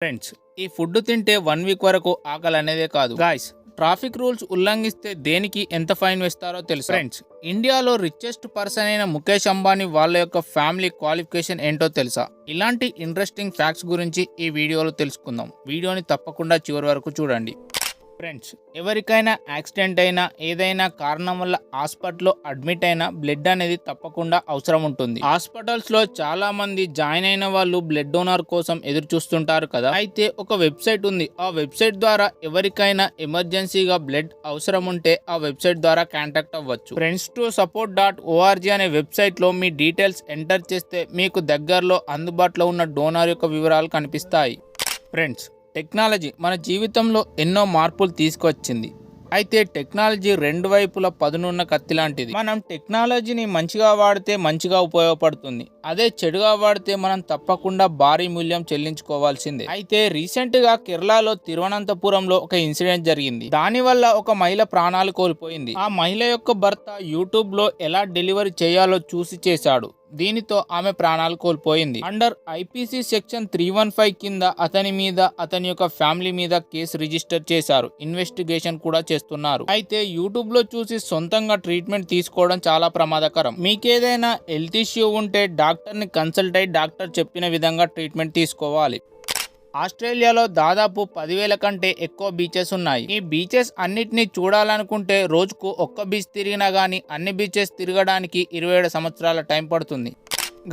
Friends ఈ food తింటే one week వరకు ఆకలి అనేదే కాదు. గాయస్ ట్రాఫిక్ రూల్స్ ఉల్లంఘిస్తే దేనికి ఎంత ఫైన్ వేస్తారో తెలుసు? ఫ్రెండ్స్ ఇండియాలో రిచెస్ట్ పర్సన్ అయిన ముఖేష్ అంబానీ వాళ్ళ యొక్క ఫ్యామిలీ క్వాలిఫికేషన్ ఏంటో తెలుసా? ఇలాంటి ఇంట్రెస్టింగ్ ఫ్యాక్ట్స్ గురించి ఈ వీడియోలో తెలుసుకుందాం. వీడియోని తప్పకుండా చివరి వరకు చూడండి. ఫ్రెండ్స్ ఎవరికైనా యాక్సిడెంట్ అయినా ఏదైనా కారణం వల్ల హాస్పిటల్లో అడ్మిట్ అయినా బ్లడ్ అనేది తప్పకుండా అవసరం ఉంటుంది. హాస్పిటల్స్లో చాలా మంది జాయిన్ అయిన వాళ్ళు బ్లడ్ డోనర్ కోసం ఎదురు చూస్తుంటారు కదా. అయితే ఒక వెబ్సైట్ ఉంది. ఆ వెబ్సైట్ ద్వారా ఎవరికైనా ఎమర్జెన్సీగా బ్లడ్ అవసరం ఉంటే ఆ వెబ్సైట్ ద్వారా కాంటాక్ట్ అవ్వచ్చు. Friends to support dot ORG అనే వెబ్సైట్లో మీ డీటెయిల్స్ ఎంటర్ చేస్తే మీకు దగ్గరలో అందుబాటులో ఉన్న డోనర్ యొక్క వివరాలు కనిపిస్తాయి. ఫ్రెండ్స్ టెక్నాలజీ మన జీవితంలో ఎన్నో మార్పులు తీసుకొచ్చింది. అయితే టెక్నాలజీ రెండు వైపుల పదునున్న కత్తి లాంటిది. మనం టెక్నాలజీని మంచిగా వాడితే మంచిగా ఉపయోగపడుతుంది. అదే చెడుగా వాడితే మనం తప్పకుండా భారీ మూల్యం చెల్లించుకోవాల్సిందే. అయితే రీసెంట్గా కేరళలో తిరువనంతపురంలో ఒక ఇన్సిడెంట్ జరిగింది. దానివల్ల ఒక మహిళ ప్రాణాలు కోల్పోయింది. ఆ మహిళ యొక్క భర్త యూట్యూబ్లో ఎలా డెలివరీ చేయాలో చూసి చేశాడు. దీనితో ఆమె ప్రాణాలు కోల్పోయింది. Under IPC section three one five కింద అతని మీద అతని యొక్క ఫ్యామిలీ మీద కేసు రిజిస్టర్ చేశారు. ఇన్వెస్టిగేషన్ కూడా చేస్తున్నారు. అయితే యూట్యూబ్లో చూసి సొంతంగా ట్రీట్మెంట్ తీసుకోవడం చాలా ప్రమాదకరం. మీకేదైనా హెల్త్ ఇష్యూ ఉంటే డాక్టర్ని కన్సల్ట్ అయి డాక్టర్ చెప్పిన విధంగా ట్రీట్మెంట్ తీసుకోవాలి. ఆస్ట్రేలియాలో దాదాపు పదివేల కంటే ఎక్కువ బీచెస్ ఉన్నాయి. ఈ బీచెస్ అన్నిటినీ చూడాలనుకుంటే రోజుకు ఒక్క బీచ్ తిరిగినా గానీ అన్ని బీచెస్ తిరగడానికి ఇరవై ఏడు సంవత్సరాల టైం పడుతుంది.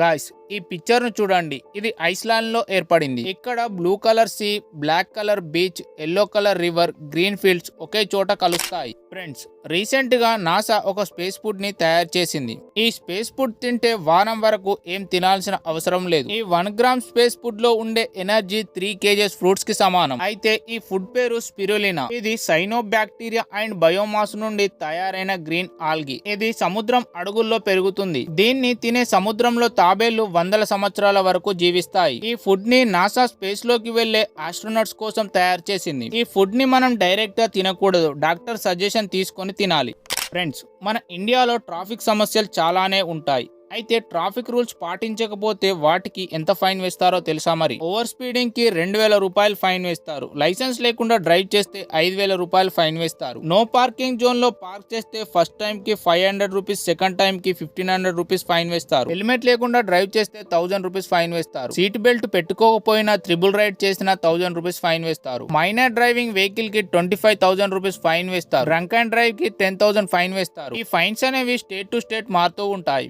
గాయస్ ఈ పిక్చర్ను చూడండి. ఇది ఐస్లాండ్లో ఏర్పడింది. ఇక్కడ blue colour sea black colour beach yellow colour river green fields ఒకే చోట కలుస్తాయి. ఫ్రెండ్స్ రీసెంట్గా నాసా ఒక స్పేస్ ఫుడ్ని తయారు చేసింది. ఈ స్పేస్ ఫుడ్ తింటే వారం వరకు ఏం తినాల్సిన అవసరం లేదు. ఈ వన్ గ్రామ్ స్పేస్ ఫుడ్లో ఉండే ఎనర్జీ త్రీ కేజెస్ ఫ్రూట్స్కి సమానం. అయితే ఈ ఫుడ్ పేరు స్పిరులినా ఇది సైనో బ్యాక్టీరియా అండ్ బయోమాస్ నుండి తయారైన గ్రీన్ ఆల్గి ఇది సముద్రం అడుగుల్లో పెరుగుతుంది. దీన్ని తినే సముద్రంలో తాబేళ్ళు వందల సంవత్సరాల వరకు జీవిస్తాయి. ఈ ఫుడ్ని నాసా స్పేస్లోకి వెళ్ళే ఆస్ట్రోనట్స్ కోసం తయారు చేసింది. ఈ ఫుడ్ని మనం డైరెక్ట్గా తినకూడదు. డాక్టర్ సజెషన్ తీసుకొని తినాలి. ఫ్రెండ్స్ మన ఇండియాలో ట్రాఫిక్ సమస్యలు చాలానే ఉంటాయి. అయితే ట్రాఫిక్ రూల్స్ పాటించకపోతే వాటికి ఎంత ఫైన్ వేస్తారో తెలుసా మరి? ఓవర్ స్పీడింగ్కి రెండు వేల రూపాయలు ఫైన్ వేస్తారు. లైసెన్స్ లేకుండా డ్రైవ్ చేస్తే ఐదు వేల రూపాయలు ఫైన్ వేస్తారు. నో పార్కింగ్ జోన్లో పార్క్ చేస్తే ఫస్ట్ టైం కి five hundred rupees second time కి ఫిఫ్టీన్ హండ్రెడ్ రూపీస్ ఫైన్ వేస్తారు. హెల్మెట్ లేకుండా డ్రైవ్ చేస్తే థౌసండ్ రూపీస్ ఫైన్ వేస్తారు. సీట్ బెల్ట్ పెట్టుకోకపోయినా త్రిబుల్ రైడ్ చేసిన థౌసండ్ రూపీస్ ఫైన్ వేస్తారు. మైనర్ డ్రైవింగ్ వెహికల్కి twenty five thousand rupees fine వేస్తారు. డ్రంక్ అండ్ డ్రైవ్కి టెన్ థౌసండ్ ఫైన్ వేస్తారు. ఈ ఫైన్స్ అనేవి స్టేట్ టు స్టేట్ మారుతూ ఉంటాయి.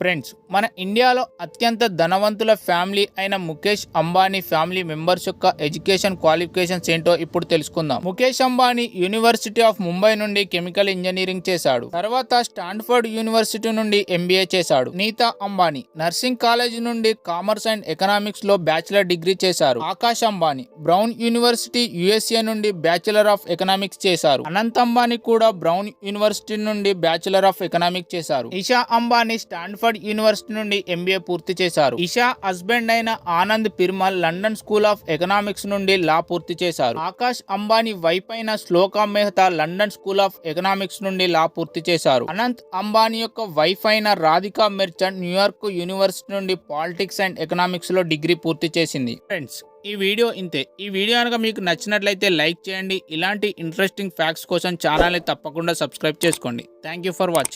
ఫ్రెండ్స్ మన ఇండియాలో అత్యంత ధనవంతుల ఫ్యామిలీ అయిన ముఖేష్ అంబానీ ఫ్యామిలీ మెంబర్స్ యొక్క ఎడ్యుకేషన్ క్వాలిఫికేషన్స్ ఏంటో ఇప్పుడు తెలుసుకుందాం. ముఖేష్ అంబానీ యూనివర్సిటీ ఆఫ్ ముంబై నుండి కెమికల్ ఇంజనీరింగ్ చేశాడు. తర్వాత స్టాన్ఫర్డ్ యూనివర్సిటీ నుండి ఎంబీఏ చేశాడు. నీతా అంబానీ నర్సింగ్ కాలేజ్ నుండి కామర్స్ అండ్ ఎకనామిక్స్లో బ్యాచిలర్ డిగ్రీ చేశారు. Akash Ambani Brown University USA నుండి బ్యాచిలర్ ఆఫ్ ఎకనామిక్స్ చేశారు. అనంత్ అంబానీ కూడా బ్రౌన్ యూనివర్సిటీ నుండి బ్యాచిలర్ ఆఫ్ ఎకనామిక్స్ చేశారు. ఇషా అంబానీ స్టాన్ఫర్డ్ యూనివర్సిటీ నుండి ఎంబీఏ పూర్తి చేశారు. ఇషా హస్బెండ్ అయిన Anand Piramal London School of Economics నుండి లా పూర్తి చేశారు. ఆకాష్ అంబానీ వైఫ్ అయిన Shloka Mehta London School of Economics నుండి లా పూర్తి చేశారు. అనంత్ అంబానీ యొక్క వైఫ్ అయిన Radhika Merchant New York university నుండి పాలిటిక్స్ అండ్ ఎకనామిక్స్లో డిగ్రీ పూర్తి చేసింది. ఫ్రెండ్స్ ఈ వీడియో ఇంతే. ఈ వీడియో కనుక మీకు నచ్చినట్లయితే లైక్ చేయండి. ఇలాంటి ఇంట్రెస్టింగ్ ఫ్యాక్ట్స్ కోసం ఛానల్ని తప్పకుండా సబ్స్క్రైబ్ చేసుకోండి. Thank you for watching.